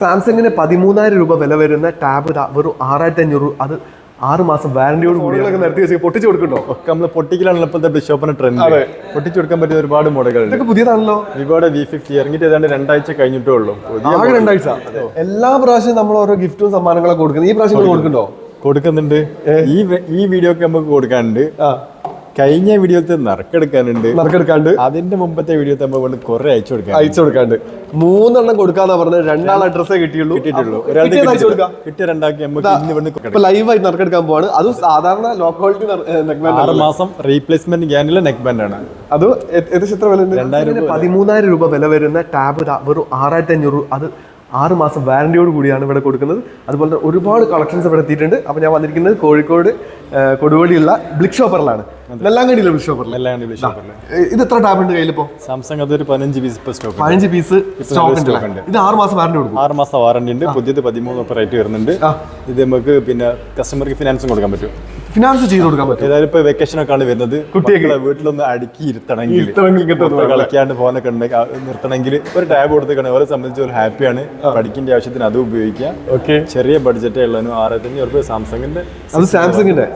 സാംസങ്ങിന് പതിമൂന്നായിരം രൂപ വില വരുന്ന ടാബ് വെറും ആറായിരത്തി അഞ്ഞൂറ് അത് ആറ് മാസം വാറന്റിയോട് കൂടി നിർത്തി വെച്ച് പൊട്ടിച്ചു കൊടുക്കണ്ടോ? ഒക്കെ നമ്മൾ പൊട്ടിക്കലാണല്ലോ ഇപ്പോഴത്തെ ബിഷോപ്പിന്റെ ട്രെൻഡ് പൊട്ടിച്ചു കൊടുക്കാൻ പറ്റിയ ഒരുപാട് മോഡലുകൾ ഇതൊക്കെ പുതിയതാണല്ലോ. വിവോയുടെ വി ഫിഫ്റ്റി ഇറങ്ങിയിട്ട് ഏതാണ്ട് രണ്ടാഴ്ച കഴിഞ്ഞിട്ടേ ഉള്ളൂ. ആകെ രണ്ടാഴ്ച. എല്ലാ പ്രാവശ്യം നമ്മൾ ഓരോ ഗിഫ്റ്റും സമ്മാനങ്ങളൊക്കെ കൊടുക്കുന്നത്. ഈ പ്രാവശ്യം കൊടുക്കണ്ടോ കൊടുക്കുന്നുണ്ട്? ഈ ഈ വീഡിയോ ഒക്കെ നമുക്ക് കൊടുക്കാനുണ്ട്. ആ. കഴിഞ്ഞ വീഡിയോത്തെ നറുക്കെടുക്കാനുണ്ട്. നറുക്കെടുക്കാണ്ട്. അതിന്റെ മുമ്പത്തെ വീഡിയോത്തെ നമ്മൾ കുറെ അയച്ചു കൊടുക്കാൻ അയച്ചു കൊടുക്കാണ്ട്. മൂന്നെണ്ണം കൊടുക്കാന്നാ പറഞ്ഞത്. രണ്ടാൾ അഡ്രസ്സേ കിട്ടിയുള്ളൂ. കിട്ടിയിട്ടുള്ളൂ. കൊടുക്കാം. കിട്ടിയ രണ്ടാക്കി നമുക്ക് ലൈവായി നറുക്കെടുക്കാൻ പോവാണ്. അതും സാധാരണ ലോ ക്വാളിറ്റി ആറ് മാസം റീപ്ലേസ്മെന്റ് ഗ്യാനിലെ നെക്ക് ബാൻഡ് ആണ്. അത് ഏകദേശം എത്ര വില രണ്ടായിരം പതിമൂന്നായിരം രൂപ വില വരുന്ന ടാബ് വെറും ആറായിരത്തി അഞ്ഞൂറ് അത് ആറ് മാസം വാറന്റിയോട് കൂടിയാണ് ഇവിടെ കൊടുക്കുന്നത്. അതുപോലെ തന്നെ ഒരുപാട് കളക്ഷൻസ് ഇവിടെ എത്തിയിട്ടുണ്ട്. അപ്പോൾ ഞാൻ വന്നിരിക്കുന്നത് കോഴിക്കോട് കൊടുവള്ളിയുള്ള ബ്ലിക് ഷോപ്പറിലാണ് നെല്ലാങ്കടിയിലെ ബ്ലിക് ഷോപ്പറിൽ എല്ലാം ഷോപ്പിൽ ഇത് എത്ര ടാബ് ഉണ്ട് ഇപ്പോൾ സാംസങ് അതൊരു പതിനഞ്ച് പീസ് ഇപ്പോൾ സ്റ്റോക്ക് പതിനഞ്ച് പീസ് സ്റ്റോക്ക് ഉണ്ട്. ഇത് ആറ് മാസം വാറണ്ടി കൊടുക്കും. ആറ് മാസം വാറണ്ടി ഉണ്ട്. പുതിയത് പതിമൂന്ന് ഒക്കെ റേറ്റ് വരുന്നുണ്ട്. ഇത് നമുക്ക് പിന്നെ കസ്റ്റമർക്ക് ഫിനാൻസും കൊടുക്കാൻ പറ്റും. ഫിനാൻസ് ചെയ്ത് കൊടുക്കാൻ പറ്റും. ഏതായാലും ഇപ്പോൾ വെക്കേഷൻ ഒക്കെ ആണ് വരുന്നത്. കുട്ടികളെ വീട്ടിലൊന്ന് അടുക്കി ഇരുത്തണമെങ്കിൽ. കളിക്കാണ്ട് പോകുന്നൊക്കെ ഉണ്ടെങ്കിൽ നിർത്തണമെങ്കിൽ ഒരു ടാബ് കൊടുത്തേക്കാണ്. അവരെ സംബന്ധിച്ച് ഒരു ഹാപ്പിയാണ് പഠിക്കേണ്ട ആവശ്യത്തിന് അത് ഉപയോഗിക്കാം. ഓക്കെ ചെറിയ ബഡ്ജറ്റേ ഉള്ളതിനും ആയിരത്തഞ്ഞൂറ് രൂപ സാംസങ്ങിന്റെ അത് സാംസങ്ങിന്റെ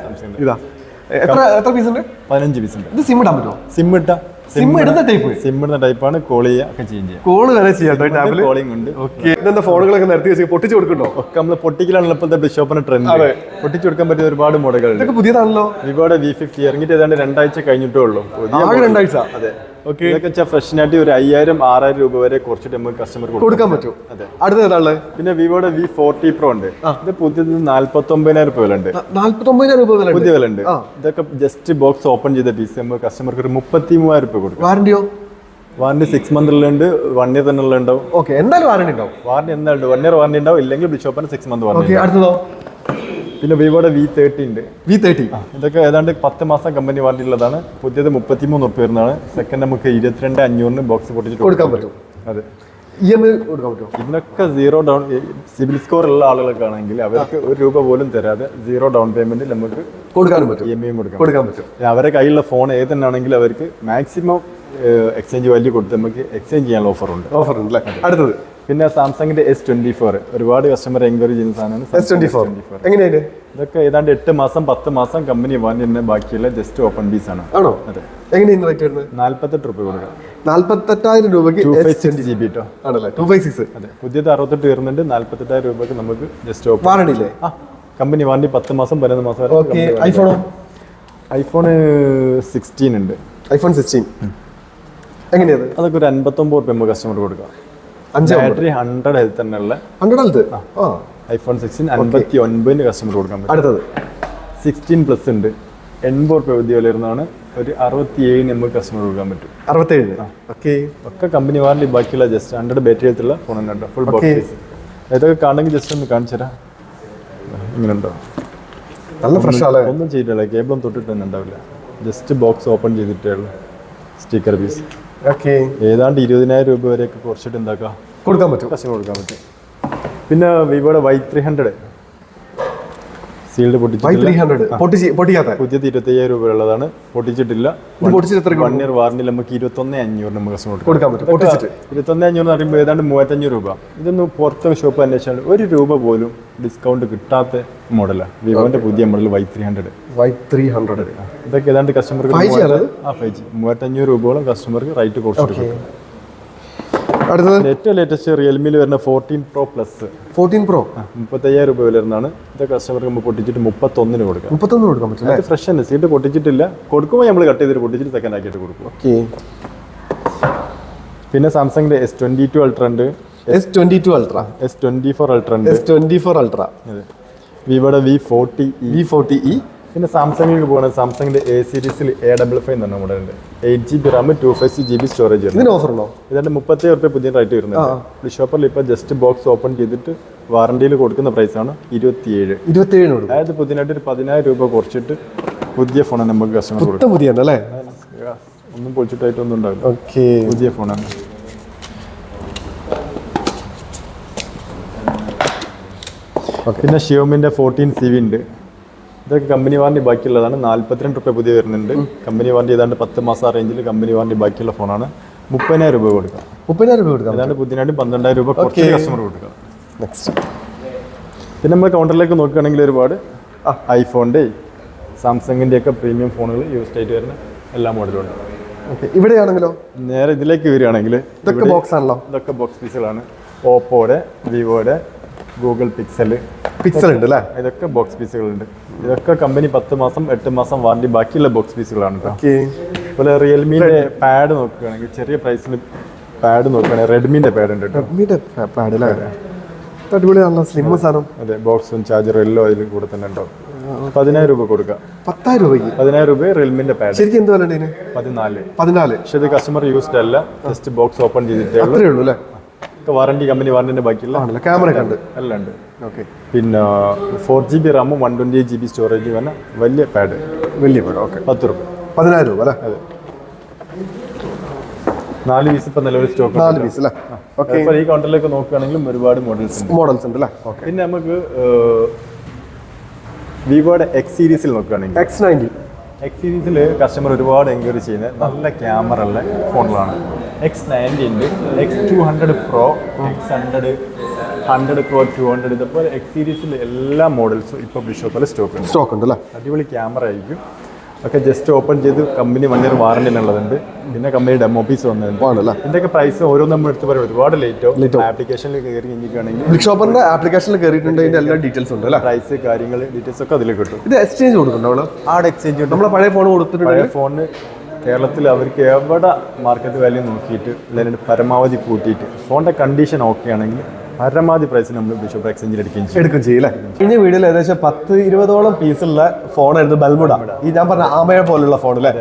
ഇതാ. എത്ര എത്ര പീസ് ഉണ്ട്? പതിനഞ്ച് പീസ് ഉണ്ട്. ഇത് സിം ഇടാൻ പറ്റുമോ? സിം ഇട്ട സിം ഇടുന്ന ടൈപ്പ് സിം ഇടുന്ന ടൈപ്പാണ് കോൾ ചെയ്യുക ഒക്കെ ചെയ്യുക. ചെയ്യാം കോൾ വരെ ചെയ്യാം കോളിംഗ് ഉണ്ട് ഓക്കെ ഇതെന്താ ഫോണുകളൊക്കെ നിരത്തി വെച്ച് പൊട്ടിച്ച് കൊടുക്കണ്ടോ ഒക്കെ നമ്മൾ പൊട്ടിക്കലാണല്ലോ ഇപ്പോഴത്തെ ബിഷോപ്പിന്റെ ട്രെൻഡ് പൊട്ടിച്ച് കൊടുക്കാൻ പറ്റിയ ഒരുപാട് മോഡലുകൾ ഇതൊക്കെ പുതിയതാണല്ലോ. വിവോയുടെ വി ഫിഫ്റ്റി ഇറങ്ങിയിട്ട് ഏതാണ്ട് രണ്ടാഴ്ച കഴിഞ്ഞിട്ടേ ഉള്ളൂ. രണ്ടാഴ്ച. അതെ. ഇതൊക്കെ ഫ്രഷിനായിട്ട് ഒരു അയ്യായിരം ആറായിരം രൂപ വരെ കുറച്ചിട്ട് നമുക്ക് കസ്റ്റമർ കൊടുക്കും കൊടുക്കാൻ പറ്റും. അതെ. അടുത്ത ഏതാൾ? പിന്നെ വിവോയുടെ വി ഫോർട്ടി പ്രോ ഉണ്ട്. ഇത് പുതിയത് നാല്പത്തി ഒമ്പതിനായിരം രൂപ വില ഉണ്ട് നാല്പത്തി രൂപ വില പുതിയ വില ഉണ്ട് ഇതൊക്കെ ജസ്റ്റ് ബോക്സ് ഓപ്പൺ ചെയ്ത പീസ് നമ്മൾ കസ്റ്റമർക്ക് ഒരു മുപ്പത്തി മൂവായിരം രൂപ കൊടുക്കും. വാറണ്ടിയോ വാറണ്ടി സിക്സ് മന്തിലുണ്ട് വൺ ഇയർ തന്നെ ഉണ്ടാവും ഓക്കെ എന്തായാലും വാറണ്ടി ഉണ്ടാവും. വാറണ്ടി എന്തായാലും വൺ ഇയർ വാറണ്ടി ഉണ്ടാവും. ഇല്ലെങ്കിൽ ബിഷോപ്പിന് സിക്സ് മന്ത് വാറണ്ടി അടുത്തതോ? പിന്നെ വിവോയുടെ വി തേർട്ടി ഉണ്ട്. വി തേർട്ടി ഇതൊക്കെ ഏതാണ്ട് പത്ത് മാസം കമ്പനി വാറണ്ടി ഉള്ളതാണ് പുതിയത് മുപ്പത്തിമൂന്ന് ഉറുപ്പ് വരുന്നതാണ്. സെക്കൻഡ് നമുക്ക് ഇരുപത്തിരണ്ട് അഞ്ഞൂറിന് ബോക്സ് പൊട്ടിച്ചിട്ട് കൊടുക്കാൻ പറ്റും. അതെ. കൊടുക്കാൻ പറ്റും ഇതിനൊക്കെ സീറോ ഡൗൺ സിബിൽ സ്കോർ ഉള്ള ആളുകളൊക്കെ ആണെങ്കിൽ അവർക്ക് ഒരു രൂപ പോലും തരാതെ സീറോ ഡൗൺ പേയ്മെന്റ് നമുക്ക് കൊടുക്കാനും പറ്റും. ഇ എം കൊടുക്കാം. കൊടുക്കാൻ പറ്റും. അവരെ കയ്യിലുള്ള ഫോൺ ഏത് തന്നെ ആണെങ്കിൽ അവർക്ക് മാക്സിമം എക്സ്ചേഞ്ച് വാല്യൂ കൊടുത്ത് നമുക്ക് എക്സ്ചേഞ്ച് ചെയ്യാനുള്ള ഓഫർ ഉണ്ട്. ഓഫർ ഉണ്ട് അല്ലേ അടുത്തത്. പിന്നെ സാംസങ്ങിന്റെ എസ് ട്വന്റി ഫോർ ഒരുപാട് കസ്റ്റമർ എൻക്വയറി ചെയ്യുന്ന സാധനമാണ് എസ് ട്വന്റി ഫോർ എങ്ങനെയാണ് ഇതൊക്കെ ഏതാണ്ട് എട്ട് മാസം പത്ത് മാസം കമ്പനി വാങ്ങി തന്നെ ബാക്കിയുള്ള ജസ്റ്റ് ഓപ്പൺ പീസ് ആണ്. ആണോ? അതെ. എങ്ങനെയാണ് റേറ്റ് വരുന്നത്? നാല്പത്തെട്ട് രൂപ നാല്പത്തെട്ടായിരം രൂപയ്ക്ക് two five six G B കേട്ടോ ആണല്ലേ? ടു ഫൈവ് സിക്സ് അതെ. പുതിയത് അറുപത്തെട്ട് വരുന്നുണ്ട്. നാല്പത്തെട്ടായിരം രൂപയ്ക്ക് നമുക്ക് ജസ്റ്റ് ഓപ്പൺ ആ കമ്പനി വാറണ്ടി പത്ത് മാസം പതിനൊന്ന് മാസം വരെ ഐഫോണോ ഐഫോൺ സിക്സ്റ്റീൻ ഉണ്ട്. ഐഫോൺ സിക്സ്റ്റീൻ എങ്ങനെയാണ് അതൊക്കെ ഒരു അൻപത്തൊമ്പത് റുപ്യ നമുക്ക് കസ്റ്റമർ കൊടുക്കാം. ബാറ്ററി ഹൺഡ്രഡ് ഹെൽത്ത് തന്നെയുള്ള ഹൺഡ്രഡ് ഹെൽത്ത് ഐഫോൺ സിക്സ്റ്റീൻ അൻപത്തി ഒൻപതിന് കസ്റ്റമർ കൊടുക്കാൻ പറ്റും. അടുത്തത്. സിക്സ്റ്റീൻ പ്ലസ് ഉണ്ട്. എൺപത് റുപ്യ പുതിയ വിലയിരുന്നാണ് ഒരു അറുപത്തി ഏഴിന് നമുക്ക് കസ്റ്റമർ കൊടുക്കാൻ പറ്റും. അറുപത്തേഴ് ഓക്കെ ഒക്കെ കമ്പനി വാറണ്ടി ബാക്കിയുള്ള ജസ്റ്റ് ഹൺഡ്രഡ് ബാറ്ററി ഹെൽത്തുള്ള ഫോൺ ഉണ്ട് ഫുൾ ബോക്സ് ഇതൊക്കെ കാണണമെങ്കിൽ ജസ്റ്റ് ഒന്ന് കാണിച്ചു തരാം. ഇങ്ങനെ ഉണ്ടോ നല്ല ഫ്രഷ് ആളെ. ഒന്നും ചെയ്തിട്ടില്ല. കേബിളും തൊട്ടിട്ട് തന്നെ ഉണ്ടാവില്ല. ജസ്റ്റ് ബോക്സ് ഓപ്പൺ ചെയ്തിട്ടേ ഉള്ളൂ. സ്റ്റിക്കർ പീസ് ഏതാണ്ട് ഇരുപതിനായിരം രൂപ വരെയൊക്കെ കുറച്ചിട്ട് എന്താക്കാം? കൊടുക്കാൻ പറ്റും. കസ്റ്റമർ കൊടുക്കാൻ പറ്റും. പിന്നെ വിവോയുടെ വൈ ത്രീ ഹൺഡ്രഡ് സീൽഡ് പൊട്ടിക്കാത്ത. പുതിയത് ഇരുപത്തയ്യായിരം രൂപ ഉള്ളതാണ് പൊട്ടിച്ചിട്ടില്ല വൺ ഇയർ വാറണ്ടി നമുക്ക് ഇരുപത്തൊന്ന് അഞ്ഞൂറ് നമുക്ക് കൊടുക്കാൻ പറ്റും. ഇരുപത്തൊന്ന് അഞ്ഞൂറ് എന്ന് പറയുമ്പോൾ ഏതാണ്ട് രൂപ. ഇതൊന്ന് പുറത്തെ ഷോപ്പ് അന്വേഷിച്ചാൽ ഒരു രൂപ പോലും ഡിസ്കൗണ്ട് കിട്ടാത്ത മോഡലാണ് വിവോന്റെ പുതിയ model Y three hundred Y three hundred ഇതൊക്കെ ഏതാണ്ട് കസ്റ്റമർക്ക് 5G ആ ഫൈവ് ജി മൂവാറ്റഞ്ഞൂറ് രൂപയോളം കസ്റ്റമർക്ക് റൈറ്റ് കൊടുത്തു അടുത്തത്? ഏറ്റവും ലേറ്റസ്റ്റ് റിയൽമിയിൽ വരുന്ന fourteen pro plus fourteen pro മുപ്പത്തയ്യായിരം രൂപ വില വരുന്നതാണ്. ഇത് കസ്റ്റമർക്ക് നമ്മൾ പൊട്ടിച്ചിട്ട് മുപ്പത്തൊന്നിന് കൊടുക്കാം. മുപ്പത്തൊന്ന് കൊടുക്കാൻ പറ്റും അത് ഫ്രഷ് തന്നെ. സീറ്റ് പൊട്ടിച്ചിട്ടില്ല. കൊടുക്കുമ്പോൾ നമ്മൾ കട്ട് ചെയ്തിട്ട് പൊട്ടിച്ചിട്ട് സെക്കൻഡ് ആക്കിയിട്ട് കൊടുക്കും. ഓക്കെ. പിന്നെ സാംസങ്ങിന്റെ എസ് ട്വന്റി ടു അൾട്ര ഉണ്ട്. S twenty two ultra S twenty four ultra ഉണ്ട്. എസ് ട്വന്റി ഫോർ അൾട്ര അതെ. വിവോയുടെ V forty V forty E പിന്നെ സാംസങ്ങിലേക്ക് പോകുന്നത് സാംസങ്ങിന്റെ എ സീരീസിൽ എ ഡബിൾ ഫൈവ് എന്നാണ് മോഡൽ ഉണ്ട്. Eight G B RAM two five G B storage ഇതിന് ഓഫർ ഉണ്ടോ ഇതാണ്ട് മുപ്പത്തി റുപ്യ പുതിയ റേറ്റ് വരുന്നത് ഷോപ്പറിൽ ഇപ്പോൾ ജസ്റ്റ് ബോക്സ് ഓപ്പൺ ചെയ്തിട്ട് വാറണ്ടിയിൽ കൊടുക്കുന്ന പ്രൈസാണ് ഇരുപത്തിയേഴ്. ഇരുപത്തേഴിന് കൊടുക്കും. അതായത് പുതിയതായിട്ട് ഒരു പതിനായിരം രൂപ കുറച്ചിട്ട് പുതിയ ഫോണാണ് നമുക്ക് കസ്റ്റമർ കൊടുക്കും പുതിയ അല്ലേ ഒന്നും പൊളിച്ചിട്ടായിട്ടൊന്നും ഉണ്ടാവില്ല. ഓക്കെ. പുതിയ ഫോണാണ് പിന്നെ ഷിയോമിന്റെ ഫോർട്ടീൻ സി വി ഉണ്ട്. ഇതൊക്കെ കമ്പനി വാറണ്ടി ബാക്കിയുള്ളതാണ്. നാല്പത്തിരണ്ട് റുപ്യ പുതിയ വരുന്നുണ്ട്. കമ്പനി വാറണ്ടി ഏതാണ്ട് പത്ത് മാസം റേഞ്ചിൽ കമ്പനി വാറണ്ടി ബാക്കിയുള്ള ഫോണാണ് മുപ്പതിനായിരം രൂപ കൊടുക്കാം. മുപ്പതിനായിരം രൂപ കൊടുക്കാം. ഏതാണ്ട് പുതിയനായിട്ട് പന്ത്രണ്ടായിരം രൂപ കുറച്ച് കസ്റ്റമർ കൊടുക്കാം. നെക്സ്റ്റ് പിന്നെ നമ്മൾ കൗണ്ടറിലേക്ക് നോക്കുകയാണെങ്കിൽ ഒരുപാട് ഐഫോണിന്റെ സാംസങ്ങിന്റെ ഒക്കെ പ്രീമിയം ഫോണുകൾ യൂസ്ഡ് ആയിട്ട് വരുന്ന എല്ലാ മോഡലും ഉണ്ട്. ഓക്കെ ഇവിടെയാണെങ്കിലോ? നേരെ ഇതിലേക്ക് വരികയാണെങ്കിൽ ഇതൊക്കെ ബോക്സ് ആണല്ലോ. ഇതൊക്കെ ബോക്സ് പീസുകളാണ് ഓപ്പോയുടെ വിവോയുടെ ഗൂഗിൾ പിക്സൽ പിക്സൽ ഉണ്ട് അല്ലേ? ഇതൊക്കെ ബോക്സ് പീസുകളുണ്ട് ഇതൊക്കെ കമ്പനി പത്ത് മാസം എട്ട് മാസം വാറണ്ടി ബാക്കിയുള്ള ബോക്സ് പീസുകളാണ് അതുപോലെ റിയൽമിന്റെ പാഡ് നോക്കുകയാണെങ്കിൽ ചെറിയ പ്രൈസിന് പാഡ് നോക്കുകയാണെങ്കിൽ റെഡ്മിന്റെ പാഡ് ഉണ്ട് റെഡ്മിയുടെ പാഡ് അടിപൊളിയാണല്ലോ സ്ലിം സാധനം. അതെ ബോക്സും ചാർജറും എല്ലാം അതിൽ കൂടെ തന്നെ ഉണ്ടോ പതിനായിരം രൂപ കൊടുക്കുക പത്തായിരം രൂപയ്ക്ക്? പതിനായിരം രൂപ റിയൽമിന്റെ പാഡ് ശരിക്കും എന്ത് ഇതിന്? പതിനാല്. പതിനാല്. പക്ഷെ ഇത് കസ്റ്റമർ യൂസ്ഡ് അല്ല. ജസ്റ്റ് ബോക്സ് ഓപ്പൺ ചെയ്തിട്ടേ ഉള്ളൂ. അല്ലേ വാറണ്ടി കമ്പനി വാറണ്ടിന്റെ ബാക്കിയുള്ള ആണല്ലോ? ക്യാമറ കണ്ട് എല്ലാം ഉണ്ട്. ഓക്കെ പിന്നെ ഫോർ ജി ബി റാമും one twenty eight G B storage വന്ന വലിയ പാഡ് വലിയ പാഡ് ഓക്കെ പത്ത് രൂപ. പതിനായിരം രൂപ അല്ലേ? അതെ. നാല് പീസ് ഇപ്പം നിലവിൽ സ്റ്റോക്ക് നാല് പീസ് അല്ലേ? ഓക്കെ ഇപ്പോൾ ഈ കൗണ്ടറിലേക്ക് നോക്കുകയാണെങ്കിലും ഒരുപാട് മോഡൽസ് ഉണ്ട്. മോഡൽസ് ഉണ്ട് അല്ലേ? ഓക്കെ പിന്നെ നമുക്ക് വിവോയുടെ എക്സ് സീരീസിൽ നോക്കുകയാണെങ്കിൽ. എക്സ് നയന്റി എക്സ് സീരീസിൽ കസ്റ്റമർ ഒരുപാട് എൻക്വയറി ചെയ്യുന്നത്. നല്ല ക്യാമറ ഉള്ള ഫോണുകളാണ് എക്സ് നയന്റി ഉണ്ട്. X two hundred pro X hundred hundred pro two hundred ഇതേപോലെ എക്സ് സീരീസിൽ എല്ലാ മോഡൽസും ഇപ്പോൾ ബിഷോപ്പിൽ സ്റ്റോക്ക് ഉണ്ട്. സ്റ്റോക്ക് ഉണ്ട് അല്ലേ? അടിപൊളി ക്യാമറ ആയിരിക്കും. ഒക്കെ ജസ്റ്റ് ഓപ്പൺ ചെയ്ത് കമ്പനി വൺ ഇയർ വാറണ്ടിനുള്ളതുണ്ട് പിന്നെ കമ്പനി ഡെമോ പീസ് വന്നിട്ടുണ്ട് ഇതിന്റെയൊക്കെ പ്രൈസ് ഓരോ നമ്മൾ എടുത്ത് പറയും. ഒരുപാട് ലേറ്റോ ആപ്ലിക്കേഷനിൽ കയറി കഴിഞ്ഞിട്ടാണെങ്കിൽ ബിഗ് ഷോപ്പറിന്റെ ആപ്ലിക്കേഷനിൽ കയറിയിട്ടുണ്ട് അതിന്റെ എല്ലാ ഡീറ്റെയിൽസ് ഉണ്ട് അല്ലേ? പ്രൈസ് കാര്യങ്ങൾ ഡീറ്റെയിൽസ് ഒക്കെ അതിൽ കിട്ടും. ഇത് എക്സ്ചേഞ്ച് കൊടുക്കുന്നുണ്ടോ ആട് എക്സ്ചേഞ്ച് നമ്മൾ പഴയ ഫോൺ കൊടുത്തിട്ടുണ്ട് പഴയ ഫോണിന് കേരളത്തിൽ അവർക്ക് എവിടെ മാർക്കറ്റ് വാല്യൂ നോക്കിയിട്ട് അല്ലെങ്കിൽ പരമാവധി കൂട്ടിയിട്ട് ഫോണിന്റെ കണ്ടീഷൻ ഓക്കെ ആണെങ്കിൽ പരമാവധി പ്രൈസ് നമ്മൾ ബിഷപ്പ് എക്സ്ചേഞ്ചിൽ എടുക്കുകയും ചെയ്യും. എടുക്കും ചെയ്യില്ലേ കഴിഞ്ഞ വീഡിയോയിൽ ഏകദേശം പത്ത് ഇരുപതോളം പീസുള്ള ഫോണായിരുന്നു ബൽമുഡ ഈ ഞാൻ പറഞ്ഞ ആമയ പോലുള്ള ഫോൺ അല്ലേ?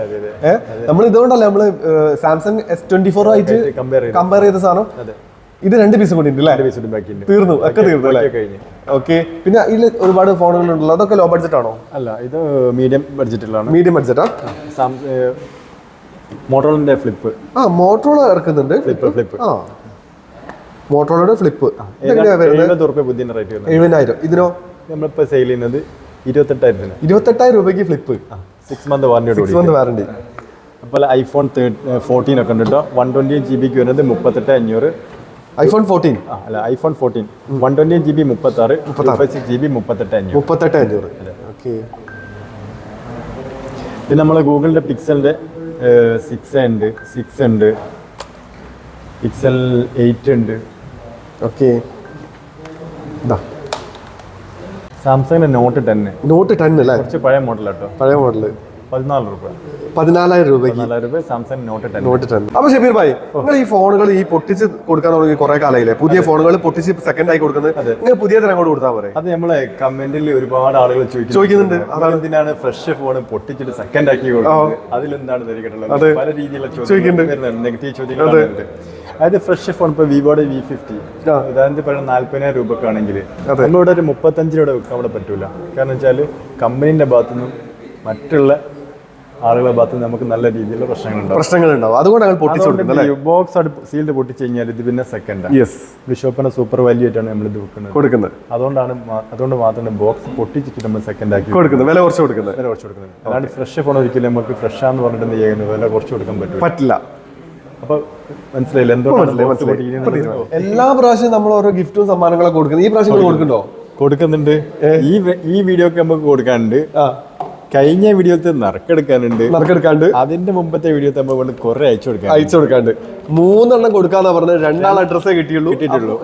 ഏഹ് നമ്മൾ ഇതുകൊണ്ടല്ലേ നമ്മൾ സാംസങ് എസ് ട്വന്റി ഫോർ ആയിട്ട് കമ്പയർ ചെയ്ത് സാധനം? ഇത് രണ്ട് പീസ് കൂടി തീർന്നു ഒക്കെ തീർന്നു അല്ലേ? ഓക്കെ പിന്നെ ഇതിൽ ഒരുപാട് ഫോണുകൾ ഉണ്ടല്ലോ അതൊക്കെ ലോ ബഡ്ജറ്റ് ആണോ? അല്ല ഇത് മീഡിയം ബഡ്ജറ്റിലാണ് മീഡിയം ബഡ്ജറ്റാ മോട്ടോറിന്റെ ഫ്ലിപ്പ് ആ മോട്ടോള ഇറക്കുന്നുണ്ട്. ഫ്ലിപ്പ് ഫ്ലിപ്പ് ആ. മോട്ടോളയുടെ ഫ്ലിപ്പ് എഴുപതിനായിരം. ഇതിനോ? നമ്മളിപ്പോൾ സെയിൽ ചെയ്യുന്നത് ഇരുപത്തെട്ടായിരത്തിന്. ഇരുപത്തെട്ടായിരം രൂപയ്ക്ക് flip six month warranty six month warranty അപ്പോൾ ഐഫോൺ ഫോർട്ടീൻ ഒക്കെ ഉണ്ട് കേട്ടോ. വൺ ട്വന്റി ജി ബിക്ക് വരുന്നത് മുപ്പത്തെട്ട് അഞ്ഞൂറ്. ഐഫോൺ ഫോർട്ടീൻ അല്ല iPhone fourteen one twenty G B മുപ്പത്തി ആറ് സിക്സ് ജി ബി മുപ്പത്തെട്ട് അഞ്ഞൂറ്. മുപ്പത്തെട്ട് അഞ്ഞൂറ്. ഓക്കെ ഇത് നമ്മൾ ഗൂഗിളിന്റെ പിക്സലിന്റെ സിക്സ് ഉണ്ട് സിക്സ് ഉണ്ട്. പിക്സൽ എയ്റ്റ് ഉണ്ട്. ഓക്കെ സാംസങ്ങിന്റെ നോട്ട് ടെന്ന് നോട്ട് ടെൻ അല്ലേ? കുറച്ച് പഴയ മോഡൽ കേട്ടോ പഴയ മോഡൽ പതിനാല് രൂപ. പതിനാലായിരം രൂപയ്ക്ക്? Samsung note ten. Note ten. അപ്പൊ ഷബീർ ഭായി നിങ്ങൾ ഈ ഫോണുകൾ ഈ പൊട്ടിച്ച് കൊടുക്കാൻ തുടങ്ങി കുറെ കാലമായില്ലേ? പുതിയ ഫോണുകൾ പൊട്ടിച്ച് സെക്കൻഡ് ആയി കൊടുക്കുന്നത്. നിങ്ങൾ പുതിയ തരം അങ്ങോട്ട് കൊടുത്താൽ പോരെ? അത് നമ്മളെ കമന്റിൽ ഒരുപാട് ആളുകൾ ചോദിക്കുന്നുണ്ട്. അതാണ്. എന്തിനാണ് ഫ്രഷ് ഫോൺ പൊട്ടിച്ചിട്ട് സെക്കൻഡ് ആക്കി കൊടുക്കുന്നത്? അതിലെന്താണ് ധരിക്കട്ടുള്ളത് പല രീതിയിലുള്ള ചോദിക്കുന്നുണ്ട്. നെഗറ്റീവ് ചോദിക്കുന്നുണ്ട് അതായത് ഫ്രഷ് ഫോൺ ഇപ്പൊ വിവോയുടെ വി ഫിഫ്റ്റി ഉദാഹരണത്തിൽ ഉദാഹരണത്തിന് പറയുന്നത് നാല്പതിനായിരം രൂപക്കാണെങ്കിൽ. നമ്മളിവിടെ ഒരു മുപ്പത്തഞ്ച് രൂപ വെക്കാൻ അവിടെ പറ്റൂല. കാരണം വെച്ചാൽ കമ്പനീന്റെ ഭാഗത്തുനിന്നും മറ്റുള്ള ആളുകളുടെ ഭാഗത്ത് നമുക്ക് നല്ല രീതിയിലുള്ള പ്രശ്നങ്ങളുണ്ടാവും. പ്രശ്നങ്ങൾ ഉണ്ടാവും അതുകൊണ്ട് ഞങ്ങൾ പൊട്ടിച്ചു കൊടുക്കുന്നത് ബോക്സ് അടുപ്പ് സീൽഡ് പൊട്ടിച്ച് കഴിഞ്ഞാൽ ഇത് പിന്നെ സെക്കൻഡ് യെസ് ബിഷോപ്പിന്റെ സൂപ്പർ വാല്യൂ ആയിട്ടാണ് നമ്മൾ ഇത് വെക്കുന്നത്. കൊടുക്കുന്നത്. അതുകൊണ്ടാണ് അതുകൊണ്ട് മാത്രം ബോക്സ് പൊട്ടിച്ചിട്ട് നമ്മൾ സെക്കൻഡ് ആക്കി കൊടുക്കുന്നത്. വില കുറച്ച് കൊടുക്കുന്നത്. വില കുറച്ച് കൊടുക്കുന്നത്. അല്ലാണ്ട് ഫ്രഷ് ഫോൺ ഒരിക്കലും നമുക്ക് ഫ്രഷ് ആന്ന് പറഞ്ഞിട്ട് എന്ത് ചെയ്യുന്നത് വില കുറച്ച് കൊടുക്കാൻ പറ്റും പറ്റില്ല. അപ്പൊ മനസ്സിലായില്ല? എന്തോ എല്ലാ പ്രാവശ്യവും നമ്മൾ ഓരോ ഗിഫ്റ്റും സമ്മാനങ്ങളൊക്കെ കൊടുക്കുന്നത്. ഈ പ്രാവശ്യം കൊടുക്കുന്നുണ്ടോ? കൊടുക്കണ്ടോ കൊടുക്കുന്നുണ്ട് ഈ വീഡിയോ ഈ വീഡിയോക്ക് നമുക്ക് കൊടുക്കാനുണ്ട്. കഴിഞ്ഞ വീഡിയോത്തെ നറുക്കെടുക്കാനുണ്ട്. നറുക്കെടുക്കാണ്ട്. അതിന്റെ മുമ്പത്തെ വീഡിയോത്തെ നമ്മൾ കുറെ അയച്ചു കൊടുക്കാൻ അയച്ചു കൊടുക്കാണ്ട്. മൂന്നെണ്ണം കൊടുക്കാന്നാ പറഞ്ഞത്. രണ്ടാൾ അഡ്രസ്സേ കിട്ടിയുള്ളൂ. കിട്ടിയിട്ടുള്ളൂ.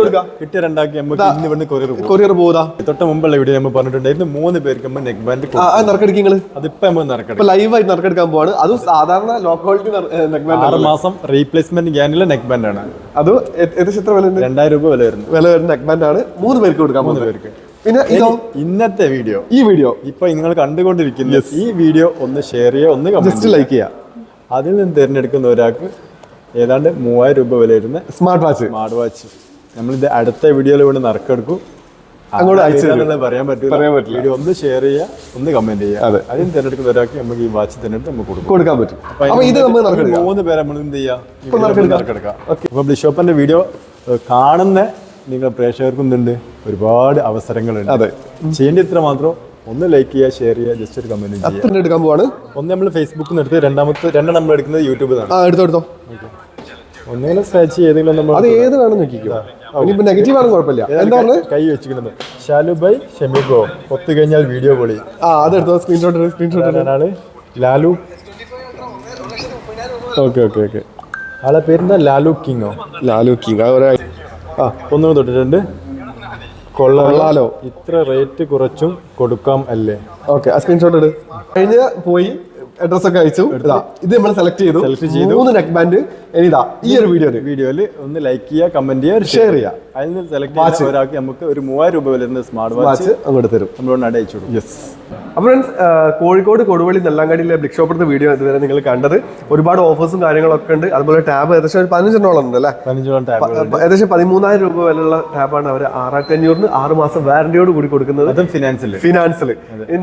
കൊടുക്കാം. കിട്ടിയ രണ്ടാക്കി നമുക്ക് ഇന്ന് ഇവിടുന്ന് കൊറിയർ കൊറിയർ പോകാ തൊട്ട് മുമ്പുള്ള വീഡിയോ നമ്മൾ പറഞ്ഞിട്ടുണ്ടായിരുന്നു. മൂന്ന് പേർക്ക് നമ്മൾ നെക്ക് ബാൻഡ് നറുക്കെടുക്കിങ്ങൾ? അതിപ്പോ നമ്മൾ നറുക്കെടുക്കും. ലൈവായിട്ട് നറുക്കെടുക്കാൻ പോവാണ്. അതും സാധാരണ ലോ ക്വാളിറ്റി നെക്ബാൻഡ് ആറ് മാസം റീപ്ലേസ്മെന്റ് ഗ്യാനിലെ നെക്ക് ബാൻഡ് ആണ്. അത് ഏകദേശം എത്ര വില രണ്ടായിരം രൂപ വില വരുന്നു. വില വരുന്ന നെക്ബാൻഡ് ആണ്. മൂന്ന് പേർക്ക് കൊടുക്കാം മൂന്ന് പേർക്ക്. പിന്നെ ഇതോ ഇന്നത്തെ വീഡിയോ. ഈ വീഡിയോ. ഇപ്പൊ നിങ്ങൾ കണ്ടുകൊണ്ടിരിക്കുന്ന ഈ വീഡിയോ ഒന്ന് ഷെയർ ചെയ്യുക ഒന്ന് ജസ്റ്റ് ലൈക്ക് ചെയ്യുക. അതിൽ നിന്ന് തിരഞ്ഞെടുക്കുന്ന ഒരാൾക്ക് ഏതാണ്ട് മൂവായിരം രൂപ വില വരുന്ന സ്മാർട്ട് വാച്ച് സ്മാർട്ട് വാച്ച് നമ്മളിത് അടുത്ത വീഡിയോയിൽ വേണ്ടി നറുക്കെടുക്കും. അങ്ങോട്ട് അയച്ചു. പറയാൻ പറ്റില്ല പറയാൻ പറ്റില്ല. വീഡിയോ ഒന്ന് ഷെയർ ചെയ്യുക ഒന്ന് കമന്റ് ചെയ്യുക. അതെ. അതിന് തിരഞ്ഞെടുക്കുന്ന ഒരാൾക്ക് നമുക്ക് ഈ വാച്ച് തിരഞ്ഞെടുത്ത് നമുക്ക് കൊടുക്കും. കൊടുക്കാൻ പറ്റും. അപ്പൊ ഇത് നമ്മൾ മൂന്ന് പേര് നമ്മൾ എന്ത് ചെയ്യാം നറുക്കെടുക്കാം. നറുക്കെടുക്കാം. അപ്പൊ ബ്ലിഷോപ്പന്റെ വീഡിയോ കാണുന്ന നിങ്ങൾ പ്രേക്ഷകർക്കും എന്തുണ്ട് ഒരുപാട് അവസരങ്ങളുണ്ട്. അതെ. ചെയ്യേണ്ട ഇത്ര മാത്രം. ഒന്ന് ലൈക്ക് ചെയ്യുക ഷെയർ ചെയ്യുക ജസ്റ്റ് ഒരു കമന്റ് അത്ര എടുക്കാൻ പോവാണ്. ഒന്ന് നമ്മൾ ഫേസ്ബുക്കിൽ നിന്ന് എടുത്ത് രണ്ടാമത്തെ രണ്ടെണ്ണം നമ്മൾ എടുക്കുന്നത് യൂട്യൂബിൽ നിന്നാണ് ആ എടുത്തോ എടുത്തോ. ഒന്നുകിലും സ്ക്രാച്ച് ഏതെങ്കിലും നമ്മൾ അത് ഏത് വേണം നോക്കിക്കോ. ഇനിയിപ്പോ നെഗറ്റീവ് ആണ് കുഴപ്പമില്ല. എന്താണ് കൈ വെച്ചിരിക്കുന്നത്. ഷാലു ബൈ ഷെമിഗോ ഒത്തു കഴിഞ്ഞാൽ വീഡിയോ പൊളി. ആ അതെടുത്തോ സ്ക്രീൻഷോട്ട് സ്ക്രീൻഷോട്ട് ആൾ? ലാലു. ഓക്കെ ഓക്കെ ഓക്കെ ആളെ പേരെന്താ? ലാലു കിങ്ങോ? ലാലു കിങ് ഒരാ ആ ഒന്നും തൊട്ടിട്ടുണ്ട് കൊള്ളാലോ. ഇത്ര റേറ്റ് കുറച്ചും കൊടുക്കാം അല്ലേ? ഓക്കെ ആ സ്ക്രീൻഷോട്ട് ഇട്. കഴിഞ്ഞ പോയി. അഡ്രസ് ഒക്കെ അയച്ചു. ഇതാ ഇത് നമ്മൾ സെലക്ട് ചെയ്തു. സെലക്ട് ചെയ്തു. മൂന്ന് നെക്ക് ബാൻഡ് ഇതാ ഈ ഒരു വീഡിയോ വീഡിയോയിൽ ഒന്ന് ലൈക്ക് ചെയ്യുക കമന്റ് ചെയ്യുക ഷെയർ ചെയ്യുക. അതിൽ നിന്ന് സെലക്ട് വാച്ച് ഒരാൾക്ക് നമുക്ക് ഒരു മൂവായിരം രൂപ വരുന്ന സ്മാർട്ട് വാച്ച് അങ്ങോട്ട് തരും. നമ്മളോട് അയച്ചു കൊടുക്കും. യെസ് അപ്പോൾ ഫ്രണ്ട്സ് കോഴിക്കോട് കൊടുവള്ളി നെല്ലാങ്കാടിയിലെ ബ്ലിക് ഷോപ്പിടുന്ന വീഡിയോ ഇതുവരെ നിങ്ങൾ കണ്ടത്. ഒരുപാട് ഓഫേഴ്സും കാര്യങ്ങളൊക്കെ ഉണ്ട്. അതുപോലെ ടാബ് ഏകദേശം ഒരു പതിനഞ്ചെണ്ണോളം ഉണ്ട് അല്ലേ? പതിനഞ്ചോളം ടാബ് ഏകദേശം പതിമൂന്നായിരം രൂപ വിലയുള്ള ടാബാണ് അവർ ആറായിരത്തി അഞ്ഞൂറിന് ആറ് മാസം വാറന്റിയോട് കൂടി കൊടുക്കുന്നത്. ഫിനാൻസിൽ ഫിനാൻസിൽ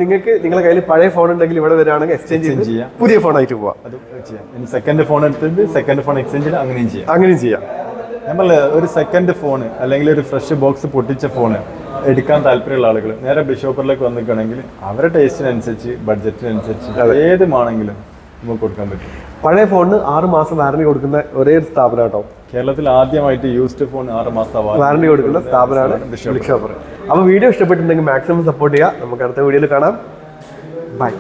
നിങ്ങൾക്ക് നിങ്ങളുടെ കയ്യിൽ പഴയ ഫോൺ ഉണ്ടെങ്കിൽ ഇവിടെ വരികയാണെങ്കിൽ എക്സ്ചേഞ്ച് ചെയ്ത് ചെയ്യാം. പുതിയ ഫോൺ ആയിട്ട് പോവാം. അത് ചെയ്യാം. ഇനി സെക്കൻഡ് ഫോൺ എടുത്തിട്ട് സെക്കൻഡ് ഫോൺ എക്സ്ചേഞ്ച് ചെയ്ത് അങ്ങനെയും ചെയ്യാം. അങ്ങനെയും ചെയ്യാം. നമ്മൾ ഒരു സെക്കൻഡ് ഫോൺ അല്ലെങ്കിൽ ഒരു ഫ്രഷ് ബോക്സ് പൊട്ടിച്ച ഫോൺ എടുക്കാൻ താല്പര്യമുള്ള ആളുകൾ നേരെ ബിഷോപ്പറിലേക്ക് വന്നിക്കുകയാണെങ്കിൽ അവരുടെ ടേസ്റ്റിനനുസരിച്ച് ബഡ്ജറ്റിനനുസരിച്ച് ഏതുമാണെങ്കിലും നമുക്ക് കൊടുക്കാൻ പറ്റും. പഴയ ഫോണിന് ആറ് മാസം വാറണ്ടി കൊടുക്കുന്ന ഒരേ ഒരു സ്ഥാപനം കേട്ടോ കേരളത്തിൽ ആദ്യമായിട്ട് യൂസ്ഡ് ഫോൺ ആറ് മാസം വാറണ്ടി കൊടുക്കുന്ന സ്ഥാപനമാണ് ബിഷോപ്പർ ഷോപ്പർ അപ്പോൾ വീഡിയോ ഇഷ്ടപ്പെട്ടിട്ടുണ്ടെങ്കിൽ മാക്സിമം സപ്പോർട്ട് ചെയ്യുക. നമുക്ക് അടുത്ത വീഡിയോയിൽ കാണാം. ബൈ